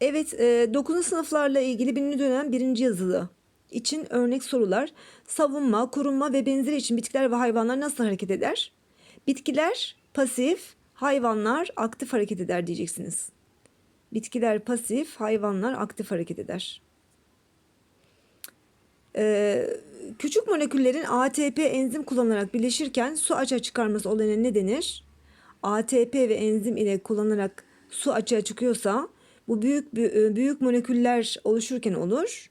Evet, e, 9. sınıflarla ilgili birinci dönem birinci yazılı için örnek sorular. Savunma, korunma ve benzeri için bitkiler ve hayvanlar nasıl hareket eder? Bitkiler pasif, hayvanlar aktif hareket eder diyeceksiniz. Bitkiler pasif, hayvanlar aktif hareket eder. Ee, küçük moleküllerin ATP enzim kullanarak birleşirken su açığa çıkarması olayına ne denir? ATP ve enzim ile kullanarak su açığa çıkıyorsa bu büyük bü- büyük moleküller oluşurken olur.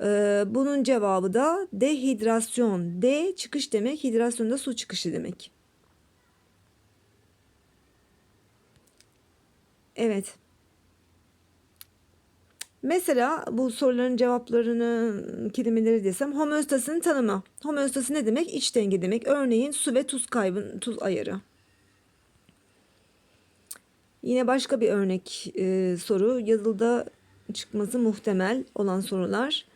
Ee, bunun cevabı da dehidrasyon. D çıkış demek, hidrasyon da su çıkışı demek. Evet. Mesela bu soruların cevaplarını kelimeleri desem homeostasinin tanımı. Homeostası ne demek? İç denge demek. Örneğin su ve tuz kaybı, tuz ayarı. Yine başka bir örnek e, soru. Yazılıda çıkması muhtemel olan sorular.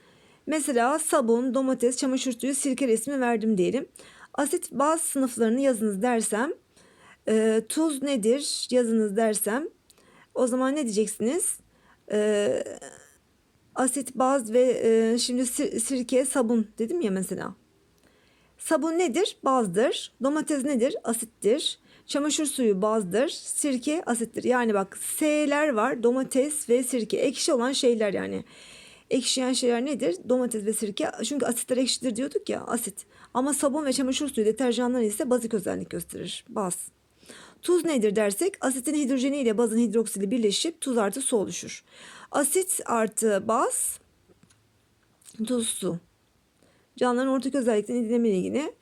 Mesela sabun, domates, çamaşır suyu, sirke resmi verdim diyelim. Asit baz sınıflarını yazınız dersem, e, tuz nedir yazınız dersem, o zaman ne diyeceksiniz? E, asit, baz ve e, şimdi sir- sirke, sabun dedim ya mesela. Sabun nedir? Bazdır. Domates nedir? Asittir. Çamaşır suyu bazdır. Sirke asittir. Yani bak S'ler var. Domates ve sirke. Ekşi olan şeyler yani. Ekşiyen şeyler nedir? Domates ve sirke. Çünkü asitler ekşidir diyorduk ya asit. Ama sabun ve çamaşır suyu deterjanlar ise bazik özellik gösterir. Baz. Tuz nedir dersek asitin hidrojeni ile bazın hidroksili birleşip tuz artı su oluşur. Asit artı baz tuz su. Canlıların ortak özelliklerini dinleme ilgili.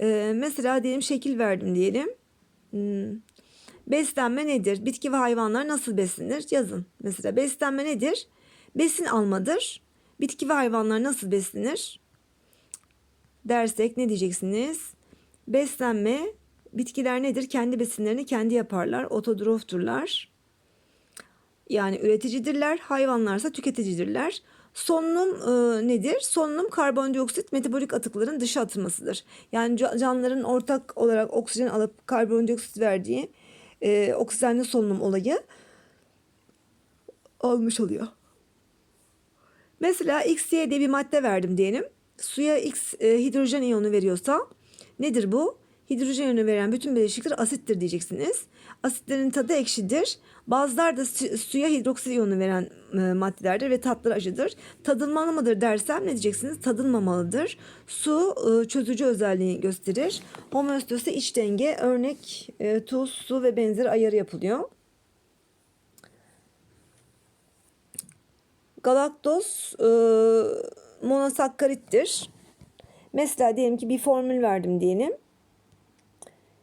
Ee, mesela diyelim şekil verdim diyelim. Hmm. Beslenme nedir? Bitki ve hayvanlar nasıl beslenir? Yazın. Mesela beslenme nedir? Besin almadır. Bitki ve hayvanlar nasıl beslenir? Dersek ne diyeceksiniz? Beslenme, bitkiler nedir? Kendi besinlerini kendi yaparlar. Otodrofturlar. Yani üreticidirler. Hayvanlarsa tüketicidirler. Solunum e, nedir? Solunum karbondioksit metabolik atıkların dışa atılmasıdır. Yani ca- canlıların ortak olarak oksijen alıp karbondioksit verdiği e, oksijenli solunum olayı olmuş oluyor. Mesela XY diye bir madde verdim diyelim. Suya X e, hidrojen iyonu veriyorsa nedir bu? Hidrojen iyonu veren bütün bileşikler asittir diyeceksiniz. Asitlerin tadı ekşidir. Bazılar da su- suya hidroksit iyonu veren e, maddelerdir ve tatları acıdır. Tadılmalı mıdır dersem ne diyeceksiniz? Tadılmamalıdır. Su e, çözücü özelliği gösterir. Homeostası iç denge. Örnek e, tuz, su ve benzeri ayarı yapılıyor. Galaktoz monosakkarittir. Mesela diyelim ki bir formül verdim diyelim.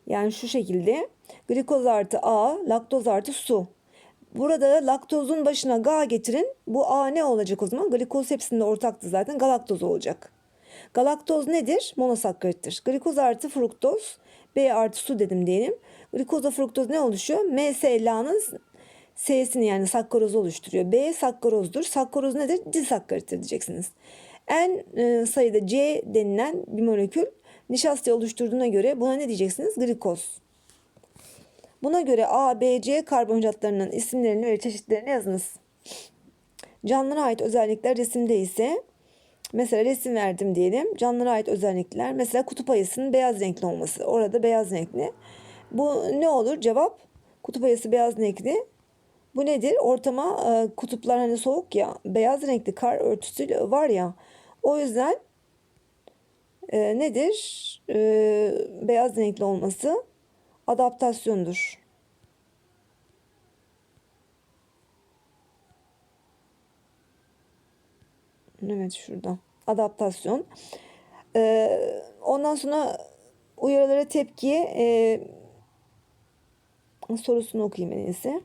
Yani şu şekilde. Glikoz artı A, laktoz artı su. Burada laktozun başına Ga getirin. Bu A ne olacak o zaman? Glikoz hepsinde ortaktı zaten. Galaktoz olacak. Galaktoz nedir? Monosakkarittir. Glikoz artı fruktoz. B artı su dedim diyelim. Glikozla fruktoz ne oluşuyor? MSLA'nın S'sini yani sakkaroz oluşturuyor. B sakkarozdur. Sakkaroz nedir? Disakkarittir diyeceksiniz. En e, sayıda C denilen bir molekül nişasta oluşturduğuna göre buna ne diyeceksiniz? Glikoz. Buna göre A, B, C karbonhidratlarının isimlerini ve çeşitlerini yazınız. Canlılara ait özellikler resimde ise mesela resim verdim diyelim. Canlılara ait özellikler mesela kutup ayısının beyaz renkli olması. Orada beyaz renkli. Bu ne olur? Cevap kutup ayısı beyaz renkli. Bu nedir? Ortama e, kutuplar hani soğuk ya beyaz renkli kar örtüsü var ya. O yüzden e, nedir? E, beyaz renkli olması adaptasyondur. Evet şurada. Adaptasyon. Ee, ondan sonra uyarılara tepki e, sorusunu okuyayım en iyisi.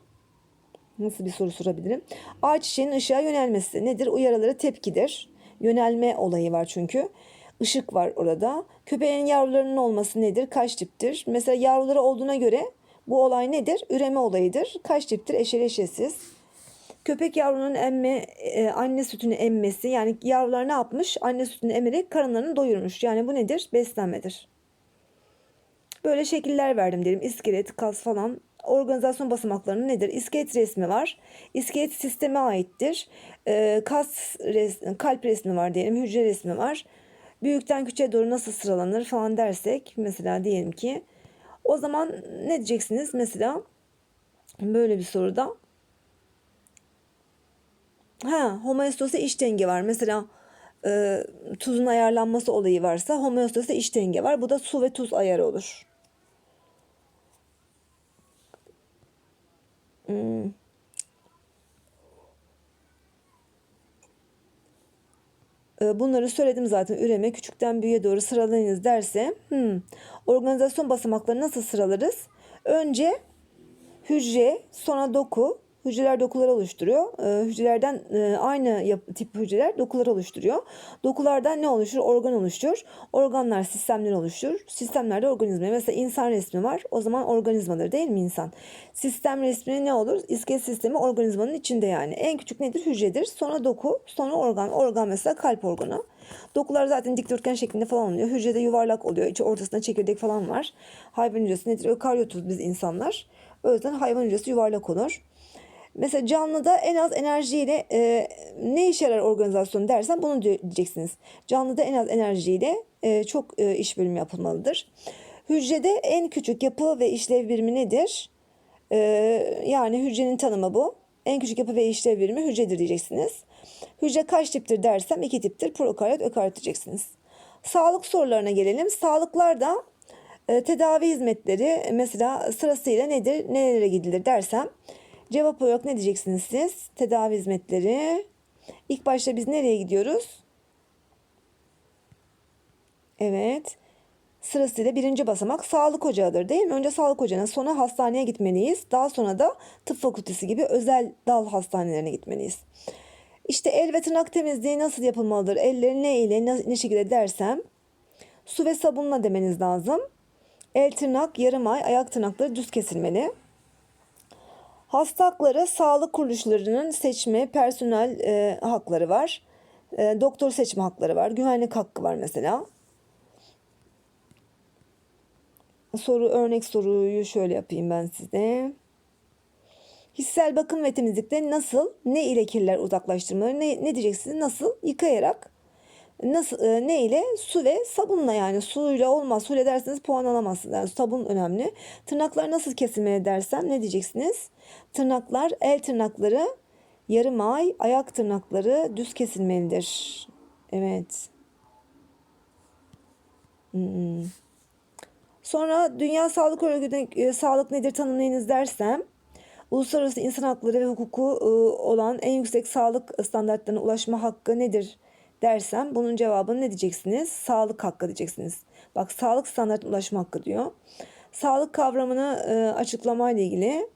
Nasıl bir soru sorabilirim? Ağaç çiçeğinin ışığa yönelmesi nedir? Uyarılara tepkidir. Yönelme olayı var çünkü. Işık var orada. Köpeğin yavrularının olması nedir? Kaç tiptir? Mesela yavruları olduğuna göre bu olay nedir? Üreme olayıdır. Kaç tiptir? Eşeli eşeğsiz. Köpek yavrunun emme, e, anne sütünü emmesi yani yavrular ne yapmış? Anne sütünü emerek karınlarını doyurmuş. Yani bu nedir? Beslenmedir. Böyle şekiller verdim diyelim. İskelet, kas falan organizasyon basamakları nedir? İskelet resmi var. İskelet sisteme aittir. Ee, kas res- kalp resmi var diyelim. Hücre resmi var. Büyükten küçüğe doğru nasıl sıralanır falan dersek mesela diyelim ki o zaman ne diyeceksiniz? Mesela böyle bir soruda Ha, homeostazide iç denge var. Mesela e, tuzun ayarlanması olayı varsa homeostazide iç denge var. Bu da su ve tuz ayarı olur. Hmm. Bunları söyledim zaten. Üreme küçükten büyüğe doğru sıralayınız derse, hmm, organizasyon basamakları nasıl sıralarız? Önce hücre, sonra doku. Hücreler dokuları oluşturuyor. Ee, hücrelerden e, aynı tip hücreler dokuları oluşturuyor. Dokulardan ne oluşur? Organ oluşturur. Organlar sistemler oluşturur. Sistemlerde organizma. Mesela insan resmi var. O zaman organizmadır değil mi insan? Sistem resmi ne olur? İskelet sistemi organizmanın içinde yani. En küçük nedir? Hücredir. Sonra doku, sonra organ. Organ mesela kalp organı. Dokular zaten dikdörtgen şeklinde falan oluyor. Hücrede yuvarlak oluyor. İçi ortasında çekirdek falan var. Hayvan hücresi nedir? Ökaryotuz biz insanlar. O yüzden hayvan hücresi yuvarlak olur. Mesela canlıda en az enerjiyle e, ne işe yarar organizasyon dersen bunu diye- diyeceksiniz. Canlıda en az enerjiyle e, çok e, iş bölümü yapılmalıdır. Hücrede en küçük yapı ve işlev birimi nedir? E, yani hücrenin tanımı bu. En küçük yapı ve işlev birimi hücredir diyeceksiniz. Hücre kaç tiptir dersem iki tiptir. Prokaryot, ökaryot diyeceksiniz. Sağlık sorularına gelelim. Sağlıklarda e, tedavi hizmetleri mesela sırasıyla nedir, nerelere gidilir dersem cevap olarak ne diyeceksiniz siz? Tedavi hizmetleri. İlk başta biz nereye gidiyoruz? Evet. Sırasıyla birinci basamak sağlık ocağıdır değil mi? Önce sağlık ocağına sonra hastaneye gitmeliyiz. Daha sonra da tıp fakültesi gibi özel dal hastanelerine gitmeliyiz. İşte el ve tırnak temizliği nasıl yapılmalıdır? Elleri ne ile ne, şekilde dersem su ve sabunla demeniz lazım. El tırnak yarım ay, ayak tırnakları düz kesilmeli. Hasta hakları sağlık kuruluşlarının seçme, personel e, hakları var. E, doktor seçme hakları var. Güvenlik hakkı var mesela. Soru örnek soruyu şöyle yapayım ben size. Hissel bakım ve temizlikte nasıl, ne ile kirler uzaklaştırmaları, ne, ne diyeceksiniz? Nasıl? Yıkayarak. Nasıl, e, ne ile? Su ve sabunla yani. Suyla olmaz. Suyla derseniz puan alamazsınız. Yani sabun önemli. Tırnaklar nasıl kesilmeli dersem ne diyeceksiniz? Tırnaklar, el tırnakları yarım ay, ayak tırnakları düz kesilmelidir. Evet. Hmm. Sonra Dünya Sağlık Örgütü'ne e, sağlık nedir tanımlayınız dersem uluslararası insan hakları ve hukuku e, olan en yüksek sağlık standartlarına ulaşma hakkı nedir dersem bunun cevabını ne diyeceksiniz? Sağlık hakkı diyeceksiniz. Bak sağlık standartına ulaşma hakkı diyor. Sağlık kavramını e, açıklamayla ilgili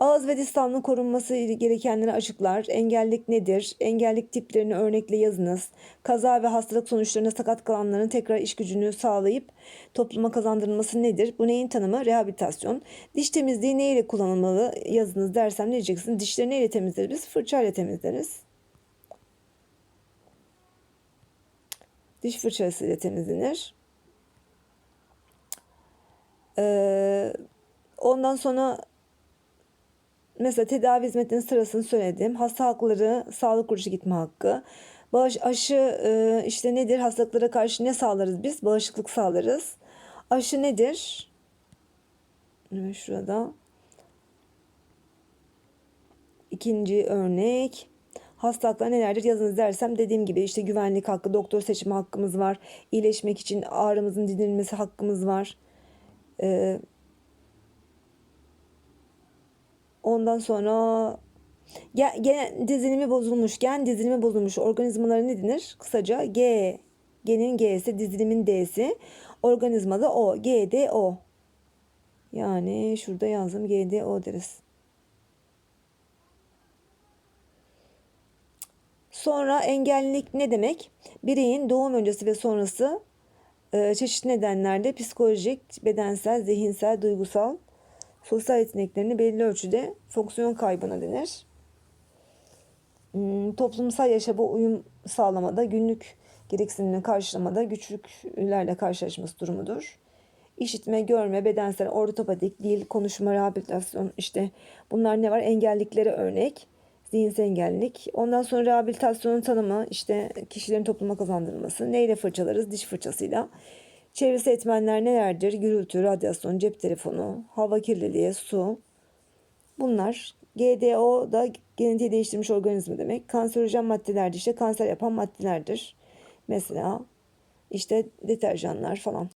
Ağız ve diş sağlığının korunması gerekenleri açıklar. Engellik nedir? Engellik tiplerini örnekle yazınız. Kaza ve hastalık sonuçlarında sakat kalanların tekrar iş gücünü sağlayıp topluma kazandırılması nedir? Bu neyin tanımı? Rehabilitasyon. Diş temizliği ne ile kullanılmalı? Yazınız dersem ne diyeceksiniz? Dişleri neyle temizleriz? Fırçayla temizleriz. Diş fırçasıyla temizlenir. Ee, ondan sonra Mesela tedavi hizmetinin sırasını söyledim. Hasta hakları, sağlık kuruluşu gitme hakkı. Bağış, aşı e, işte nedir? Hastalıklara karşı ne sağlarız biz? Bağışıklık sağlarız. Aşı nedir? Şurada. İkinci örnek. Hastalıklar nelerdir yazınız dersem dediğim gibi işte güvenlik hakkı, doktor seçimi hakkımız var. İyileşmek için ağrımızın dindirilmesi hakkımız var. Ee, Ondan sonra gen, gen dizilimi bozulmuş, gen dizilimi bozulmuş organizmalara ne denir? Kısaca G, genin G'si, dizilimin D'si, organizmada O, G, D, O. Yani şurada yazdım G, D, O deriz. Sonra engellilik ne demek? Bireyin doğum öncesi ve sonrası e, çeşitli nedenlerle psikolojik, bedensel, zihinsel, duygusal sosyal yeteneklerini belli ölçüde fonksiyon kaybına denir. Hmm, toplumsal yaşama uyum sağlamada, günlük gereksinimini karşılamada güçlüklerle karşılaşması durumudur. işitme, görme, bedensel, ortopedik, dil, konuşma, rehabilitasyon işte bunlar ne var? Engelliklere örnek. Zihinsel engellilik. Ondan sonra rehabilitasyonun tanımı işte kişilerin topluma kazandırılması. Neyle fırçalarız? Diş fırçasıyla. Çevresi etmenler nelerdir? Gürültü, radyasyon, cep telefonu, hava kirliliği, su. Bunlar GDO da genetiği değiştirmiş organizma demek. Kanserojen maddelerdir işte kanser yapan maddelerdir. Mesela işte deterjanlar falan.